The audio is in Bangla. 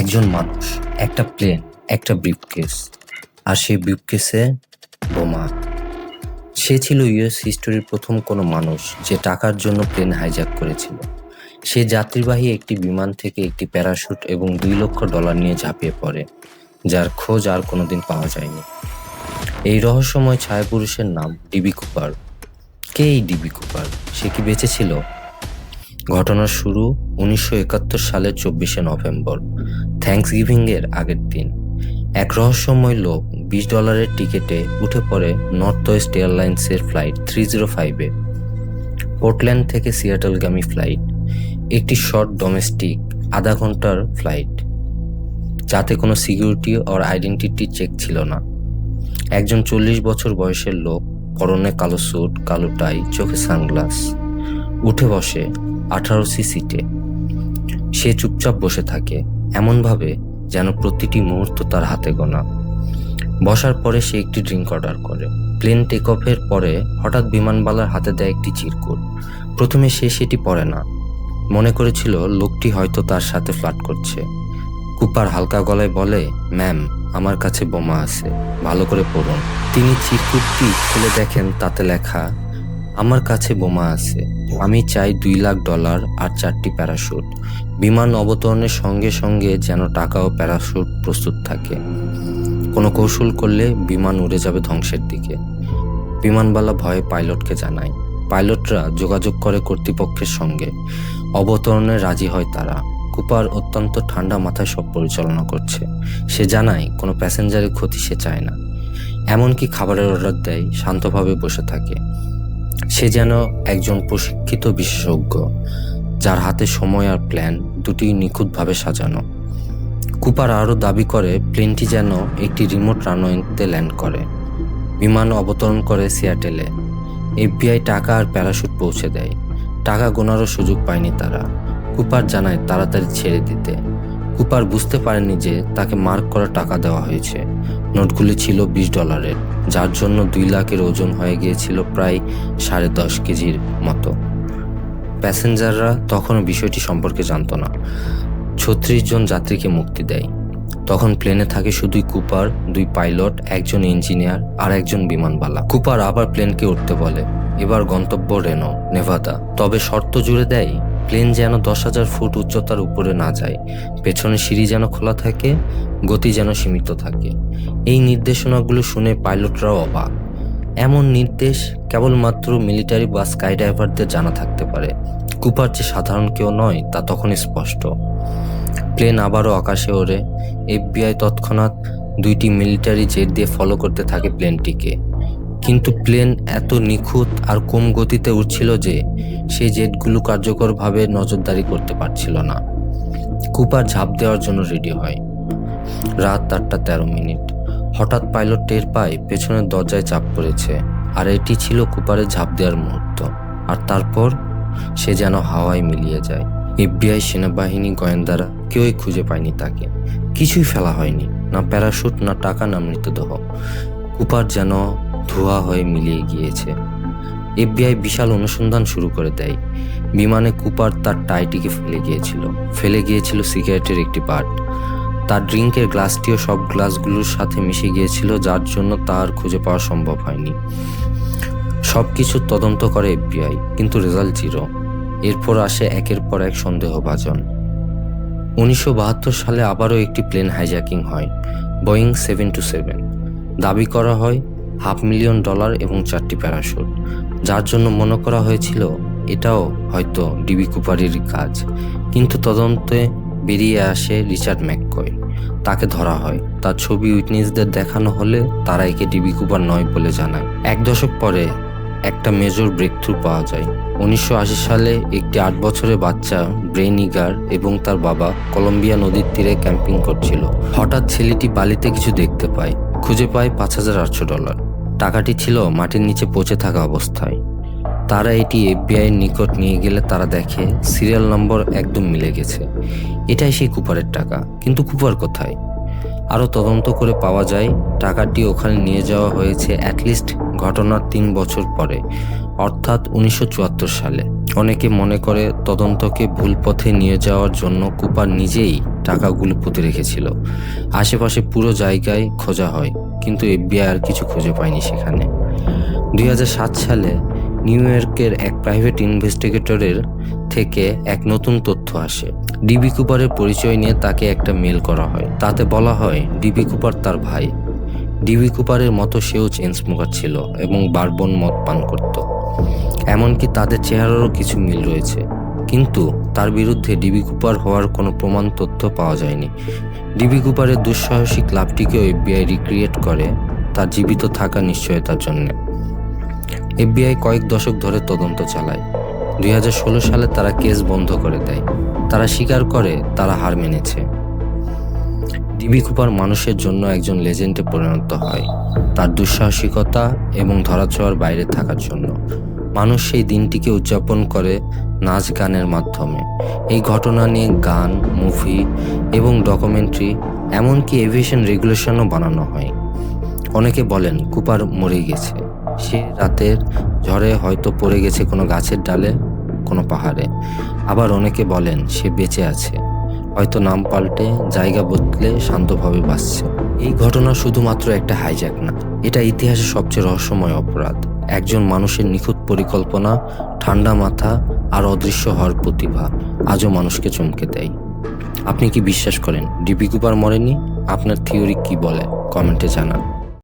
একজন মানুষ, একটা প্লেন একটা ব্রিফকেস আর সেই ব্রিফকেসে বোমা। সে ছিল ইউএস হিস্টোরির প্রথম কোনো মানুষ যে টাকার জন্য প্লেন হাইজ্যাক করেছিল। সে যাত্রীবাহী একটি বিমান থেকে একটি প্যারাশুট এবং দুই লক্ষ ডলার নিয়ে ঝাঁপিয়ে পড়ে, যার খোঁজ আর কোনোদিন পাওয়া যায়নি। এই রহস্যময় ছায়াপুরুষের নাম ডিবি কুপার কে এই ডিবি কুপার সে কি বেঁচে ছিল? ঘটনার শুরু উনিশশো একাত্তর সালের চব্বিশে নভেম্বর। থ্যাঙ্কস গিভিংয়ের আগের দিন, এক রহস্যময় লোক বিশ ডলারের টিকিটে উঠে পড়ে নর্থ ওয়েস্ট এয়ারলাইন্সের ফ্লাইট থ্রি জিরো ফাইভে পোর্টল্যান্ড থেকে সিয়াটলগামী ফ্লাইট একটি শর্ট ডোমেস্টিক আধা ঘণ্টার ফ্লাইট যাতে কোনো সিকিউরিটি ওর আইডেন্টিটি চেক ছিল না। একজন চল্লিশ বছর বয়সের লোক, পরনে কালো স্যুট কালো টাই চোখে সানগ্লাস উঠে বসে আঠারো সি সিটে সে চুপচাপ বসে থাকে। এমনভাবে যেন প্রতিটি মুহূর্ত তার হাতে গোনা। বসার পরে সে একটি ড্রিঙ্ক অর্ডার করে। প্লেন টেক অফের পরে হঠাৎ বিমানবালার হাতে দেয় একটি চিরকুট। প্রথমে সে সেটি পড়ে না। মনে করেছিল লোকটি হয়তো তার সাথে ফ্লাট করছে। কুপার হালকা গলায় বলে, ম্যাম, আমার কাছে বোমা আছে। ভালো করে পড়ুন। তিনি চিরকুটটি খুলে দেখেন, তাতে লেখা, আমার কাছে বোমা আছে। আমি চাই দুই লাখ ডলার আর চারটি প্যারাশুট। বিমান অবতরণের সঙ্গে সঙ্গে যেন টাকা ও প্যারাশুট প্রস্তুত থাকে। কোনো কৌশল করলে বিমান উড়ে যাবে ধ্বংসের দিকে। বিমানবালা ভয়ে পাইলটকে জানায়, পাইলটরা যোগাযোগ করে কর্তৃপক্ষের সঙ্গে। অবতরণে রাজি হয় তারা। কুপার অত্যন্ত ঠান্ডা মাথায় সব পরিচালনা করছে। সে জানায়, কোনো প্যাসেঞ্জারের ক্ষতি সে চায় না। এমনকি খাবারের অর্ডার দেয়, শান্তভাবে বসে থাকে। সে যেন একজন প্রশিক্ষিত বিশেষজ্ঞ, যার হাতে সময় আর প্ল্যান দুটি নিখুঁতভাবে সাজানো। কুপার আরও দাবি করে প্লেনটি যেন একটি রিমোট রানওয়েতে ল্যান্ড করে। বিমান অবতরণ করে সিয়াটেলে এফবিআই টাকা আর প্যারাশুট পৌঁছে দেয়। টাকা গোনারও সুযোগ পায়নি তারা। কুপার জানায় তাড়াতাড়ি ছেড়ে দিতে। কুপার বুঝতে পারেনি যে তাকে মার্ক করা টাকা দেওয়া হয়েছে। নোটগুলি ছিল বিশ ডলারের, যার জন্য দুই লাখের ওজন হয়ে গিয়েছিল প্রায় সাড়ে দশ কেজির মতো। প্যাসেঞ্জাররা তখনও বিষয়টি সম্পর্কে জানত না। ছত্রিশ জন যাত্রীকে মুক্তি দেয়। তখন প্লেনে থাকে শুধুই কুপার, দুই পাইলট, একজন ইঞ্জিনিয়ার আর একজন বিমানবালা। কুপার আবার প্লেনকে উঠতে বলে, এবার গন্তব্য রেনো, নেভাদা। তবে শর্ত জুড়ে দেয় প্লেন যেন দশ হাজার ফুট উচ্চতার উপরে না যায়। পেছনে সিঁড়ি যেন খোলা থাকে, গতি যেন সীমিত থাকে। এই নির্দেশনাগুলো শুনে পাইলটরাও অবাক। এমন নির্দেশ কেবলমাত্র মিলিটারি বা স্কাই ডাইভারদের জানা থাকতে পারে। কুপার যে সাধারণ কেউ নয়, তা তখনই স্পষ্ট। প্লেন আবারও আকাশে ওড়ে। এফবিআই তৎক্ষণাৎ দুইটি মিলিটারি জেট দিয়ে ফলো করতে থাকে প্লেনটিকে। কিন্তু প্লেন এত নিখুঁত আর কম গতিতে উঠছিল যে সেই জেটগুলো কার্যকরভাবে নজরদারি করতে পারছিল না। কুপার ঝাঁপ দেওয়ার জন্য রেডি হয়। রাত আটটা তেরো মিনিট। হঠাৎ পাইলট টের পায় পেছনের দরজায় চাপ পড়েছে, আর এটি ছিল কুপারের ঝাঁপ দেওয়ার মুহূর্ত। আর তারপর সে যেন হাওয়ায় মিলিয়ে যায়। এফবিআই সেনাবাহিনী গোয়েন্দারা কেউই খুঁজে পায়নি তাকে। কিছুই ফেলা হয়নি, না প্যারাশুট, না টাকা, না মৃতদেহ। কুপার যেন ধোয়া হয়ে মিলিয়ে গিয়েছে। এফবিআই বিশাল অনুসন্ধান শুরু করে দেয়। বিমানে কুপার তার টাইটিকে ফেলে গিয়েছিল। ফেলে গিয়েছিল সিগারেটের একটি পার্ট। তার ড্রিঙ্কের গ্লাসটিও সব গ্লাসগুলোর সাথে মিশে গিয়েছিল, যার জন্য তার খুঁজে পাওয়া সম্ভব হয়নি। সব কিছু তদন্ত করে এফবিআই, কিন্তু রেজাল্ট জিরো। এরপর আসে একের পর এক সন্দেহভাজন। উনিশশো বাহাত্তর সালে আবারও একটি প্লেন হাইজ্যাকিং হয়, বোয়িং সেভেন টু সেভেন। দাবি করা হয় হাফ মিলিয়ন ডলার এবং চারটি প্যারাশুট। যার জন্য মনে করা হয়েছিল, এটাও হয়তো ডিবি কুপারেরই কাজ। কিন্তু তদন্তে বেরিয়ে আসে রিচার্ড ম্যাককয়। তাকে ধরা হয়। তার ছবি উইটনেসদের দেখানো হলে তারা একে ডিবি কুপার নয় বলে জানায়। এক দশক পরে একটা মেজর ব্রেক থ্রু পাওয়া যায়। উনিশশো আশি সালে একটি আট বছরের বাচ্চা ব্রেন ইগার, এবং তার বাবা কলম্বিয়া নদীর তীরে ক্যাম্পিং করছিল। হঠাৎ ছেলেটি বালিতে কিছু দেখতে পায়। খুঁজে পায় পাঁচ হাজার আটশো ডলার। টাকাটি ছিল মাটির নিচে পচে থাকা অবস্থায়। তারা এটি এফবিআই এর নিকট নিয়ে গেলে তারা দেখে সিরিয়াল নম্বর একদম মিলে গেছে। এটাই সেই কুপারের টাকা। কিন্তু কুপার কোথায়? আরও তদন্ত করে পাওয়া যায়, টাকাটি ওখানে নিয়ে যাওয়া হয়েছে অ্যাটলিস্ট ঘটনার তিন বছর পরে, অর্থাৎ উনিশশো চুয়াত্তর সালে। অনেকে মনে করে তদন্তকে ভুল পথে নিয়ে যাওয়ার জন্য কুপার নিজেই টাকাগুলো পুঁতে রেখেছিল। আশেপাশে পুরো জায়গায় খোঁজা হয়, কিন্তু এফবিআই আর কিছু খুঁজে পায়নি সেখানে। দুই হাজার সাত সালে নিউ ইয়র্কের এক প্রাইভেট ইনভেস্টিগেটরের থেকে এক নতুন তথ্য আসে। ডিবি কুপারের পরিচয় নিয়ে তাকে একটা মেল করা হয়। তাতে বলা হয়, ডিবি কুপার তার ভাই। ডিবি কুপারের মতো সেও চেন স্মোকার ছিল এবং বারবন মদ পান করত। এমনকি তাদের চেহারারও কিছু মিল রয়েছে। কিন্তু তার বিরুদ্ধে ডিবি কুপার হওয়ার কোনো প্রমাণ তথ্য পাওয়া যায়নি। ডিবি কুপারের দুঃসাহসিক লাভটিকেও এফবিআই রিক্রিয়েট করে, তার জীবিত থাকা নিশ্চয়তার জন্য। এফবিআই কয়েক দশক ধরে তদন্ত চালায়। দুই হাজার ষোলো সালে তারা কেস বন্ধ করে দেয়। তারা স্বীকার করে তারা হার মেনেছে। ডিবি কুপার মানুষের জন্য একজন লেজেন্ডে পরিণত হয়। তার দুঃসাহসিকতা এবং ধরাছোঁয়ার বাইরে থাকার জন্য। মানুষ সেই দিনটিকে উদযাপন করে নাচ গানের মাধ্যমে। এই ঘটনা নিয়ে গান, মুভি এবং ডকুমেন্টারি, এমনকি এভিয়েশন রেগুলেশনও বানানো হয়। অনেকে বলেন, কুপার মরে গেছে। সে রাতের ঝড়ে হয়তো পড়ে গেছে কোনো গাছের ডালে, কোনো পাহাড়ে। আবার অনেকে বলেন, সে বেঁচে আছে। হয়তো নাম পাল্টে জায়গা বদলে শান্তভাবে বাঁচছে। এই ঘটনা শুধুমাত্র একটা হাইজ্যাক না, এটা ইতিহাসের সবচেয়ে রহস্যময় অপরাধ। একজন মানুষের নিখুঁত পরিকল্পনা, ঠান্ডা মাথা আর অদৃশ্য হওয়ার প্রতিভা আজও মানুষকে চমকে দেয়। আপনি কি বিশ্বাস করেন ডিপি কুপার মরেনি? আপনার থিওরি কি বলে? কমেন্টে জানান।